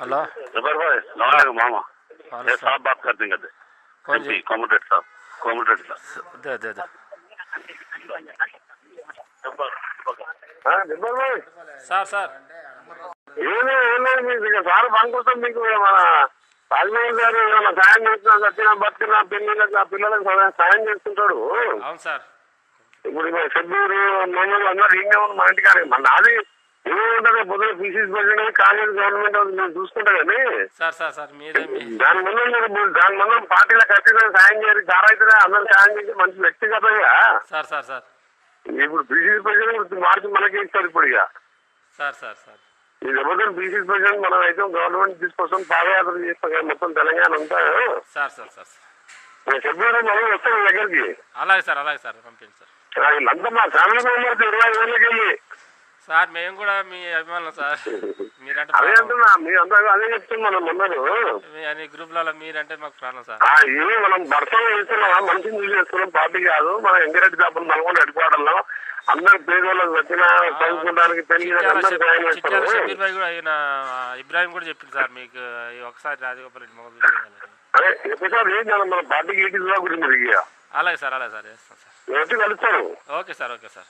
Hello जबर भाई सलाम मामा हाँ, ये सर। साहब बात करते हैं कहते कौन जी कॉमेडेट साहब कॉमेडेट साहब दे दे दे జబ్బర్ భాయ్ సార్ సార్ ఏమీ ఏం లేదు మీకు ఇక సార్ పనికొస్తాం మీకు మన రాజమోహన్ గారు ఏమైనా సాయం చేస్తున్నా చచ్చినా బతికినా పిల్లలకు ఆ పిల్లలకు సహాయం- సాయం చేస్తుంటాడు అవును సార్ ఇప్పుడు మన షెడ్యూరు మమ్మల్ని అందరూ ఇంకే ఉంది మన ఇంటికాడ మన నాది ఏముంటుంది పొద్దున పీసీసీ ప్రెసిడెంట్ కాంగ్రెస్ గవర్నమెంట్ అది చూసుకుంటా కానీ సార్ సార్ సార్ మీరే మీ దాని ముందు మీరు దాని ముందు పార్టీలో ఖచ్చితంగా సాయం చేయాలి దారైతే అందరూ సాయం చేసి మంచి వ్యక్తిగతంగా. Sir sir sir. ఇప్పుడు బీసీ ప్రెసిడెంట్ మార్చి మనకి ఇస్తారు ఇప్పుడు ఇక. Sir sir sir. ఈ జబర్దస్త్ బీసీ ప్రెసిడెంట్ మనం అయితే గవర్నమెంట్ తీసుకొస్తాం పాదయాత్ర చేస్తాం మొత్తం తెలంగాణ అంతా. సార్ సార్ సార్ చెప్పాను మనం వస్తాం దగ్గరికి. అలాగే సార్ అలాగే సార్ పంపించండి సార్. వీళ్ళంతా మా ఫ్యామిలీ మెంబర్స్ ఇరవై ఏళ్ళకి వెళ్ళి సార్ మేము కూడా మీ అభిమానులు సార్. మీరంటే అదే ప్రాణం. అంటున్నా మీ అందరూ అదే చెప్తున్నాం మనం అందరూ. మీ అన్ని గ్రూప్లలో మీరంటే మాకు ప్రాణం సార్. ఆ, ఇవి మనం మనిషిని చూసి చేస్తున్నాం పార్టీ కాదు. మన ఎంకరేజ్ కాకుండా నల్గొండ అందరు పేదోళ్ళకి వచ్చిన చదువుకోవడానికి పెళ్ళి చిట్యాల అందరూ సాయం షబీర్- చిట్యాల చేస్తారు. షబీర్ భాయ్ కూడా ఇబ్రాహిం కూడా చెప్పింది సార్ మీకు ఈ ఒకసారి రాజగోపాల్ రెడ్డి మొగలు చూసేయాలని. అదే ఎప్పుడు ఏం చేయాలి? మన పార్టీకి ఏంటి గురించి ఇక? అలాగే సార్ అలాగే సార్. చేస్తాం సార్. నేను వచ్చి కలుస్తాను ఓకే సార్ ఓకే సార్.